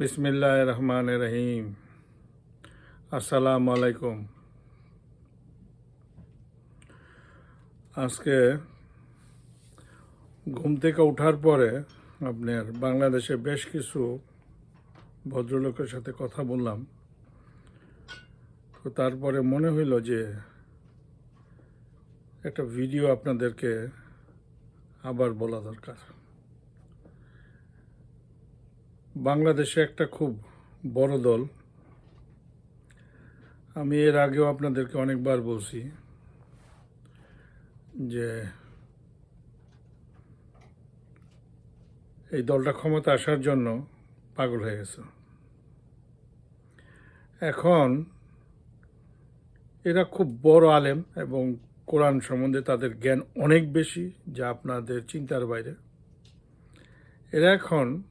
বিসমিল্লাহ রহমান রহিম আসসালামু আলাইকুম আজকে ঘুম থেকে ওঠার পরে আপনার বাংলাদেশে বেশ কিছু ভদ্রলোকের সাথে কথা বললাম। তো তারপরে মনে হইল যে একটা ভিডিও আপনাদেরকে আবার বলা দরকার। বাংলাদেশে একটা খুব বড় দল। আমি এর আগেও আপনাদেরকে অনেকবার বলছি যে এই দলটা ক্ষমতা আসার জন্য পাগল হয়ে গেছে। এখন এরা খুব বড় আলেম এবং কোরআন সম্বন্ধে তাদের জ্ঞান অনেক বেশি, যা আপনাদের চিন্তার বাইরে। এরা এখন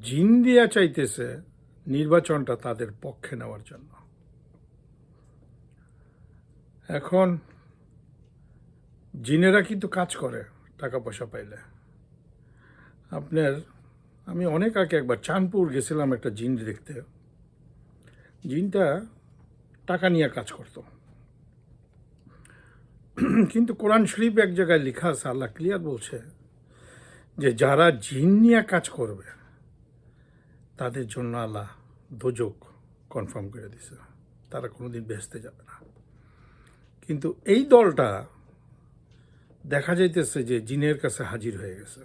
জিন দিয়া চাইতেছে নির্বাচনটা তাদের পক্ষে নেওয়ার জন্য। এখন জিনেরা কিন্তু কাজ করে টাকা পয়সা পাইলে। আপনার, আমি অনেক আগে একবার চাঁদপুর গেছিলাম একটা জিন দেখতে। জিনটা টাকা নিয়ে কাজ করতো। কিন্তু কোরআন শরীফ এক জায়গায় লেখা আছে, আল্লাহ ক্লিয়ার বলছে যে যারা জিন নিয়ে কাজ করবে তাদের জন্য আল্লাহ দোজক কনফার্ম করে দিছে। তারা কোনোদিন বেসতে যাবে না। কিন্তু এই দলটা দেখা যাইতেছে যে জিনের কাছে হাজির হয়ে গেছে।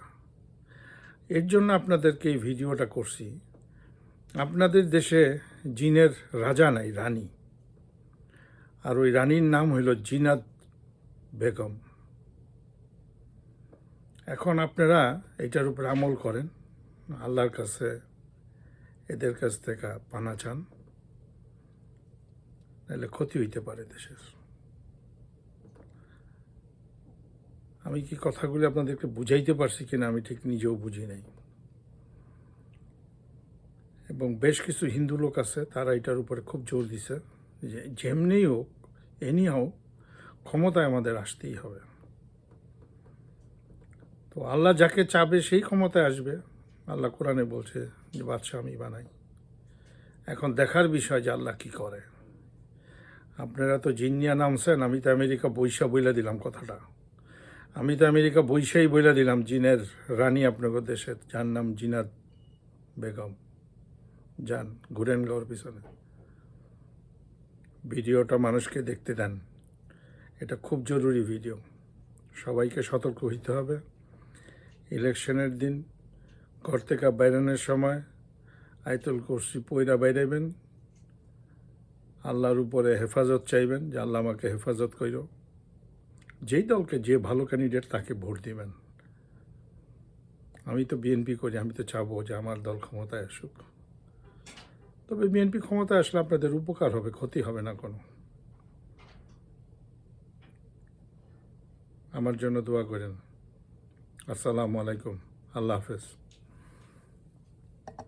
এর জন্য আপনাদেরকে এই ভিডিওটা করছি। আপনাদের দেশে জিনের রাজা নাই, রানী। আর ওই রানীর নাম হইল জিনাত বেগম। এখন আপনারা এটার উপর আমল করেন। আল্লাহর কাছে এদের কাছ থেকে পানা চান, নাহলে ক্ষতি হইতে পারে দেশের। আমি কি কথাগুলি আপনাদেরকে বুঝাইতে পারছি কিনা আমি ঠিক নিজেও বুঝি নাই। এবং বেশ কিছু হিন্দু লোক আছে, তারা এটার উপরে খুব জোর দিছে যে যেমনি হোক এনি হোক ক্ষমতায় আমাদের আসতেই হবে। তো আল্লাহ যাকে চাবে সেই ক্ষমতায় আসবে। আল্লাহ কোরআনে বলছে যে, বাদশাহ আমি বানাই। এখন দেখার বিষয় যে আল্লাহ কী করে। আপনারা তো জিনিয়া নামছেন, আমি তো আমেরিকা বৈশা বইলা দিলাম কথাটা। আমি তো আমেরিকা বৈশাই বইলা দিলাম, জিনের রানী আপনাদের দেশের, যার নাম জিনাত বেগম। যান, ঘুরেন গাওয়ার পিছনে। ভিডিওটা মানুষকে দেখতে দেন। এটা খুব জরুরি ভিডিও। সবাইকে সতর্ক হইতে হবে। ইলেকশনের দিন ঘর থেকে বাইরানোর সময় আয়তুল কুরসি পয়রা বাইরাইবেন। আল্লাহর উপরে হেফাজত চাইবেন যে আল্লাহ আমাকে হেফাজত কইর। যেই দলকে যে ভালো ক্যান্ডিডেট তাকে ভোট দিবেন। আমি তো বিএনপি করি, আমি তো চাবো যে আমার দল ক্ষমতায় আসুক। তবে বিএনপি ক্ষমতায় আসলে আপনাদের উপকার হবে, ক্ষতি হবে না কোনো। আমার জন্য দোয়া করেন। আসসালামু আলাইকুম। আল্লাহ হাফেজ।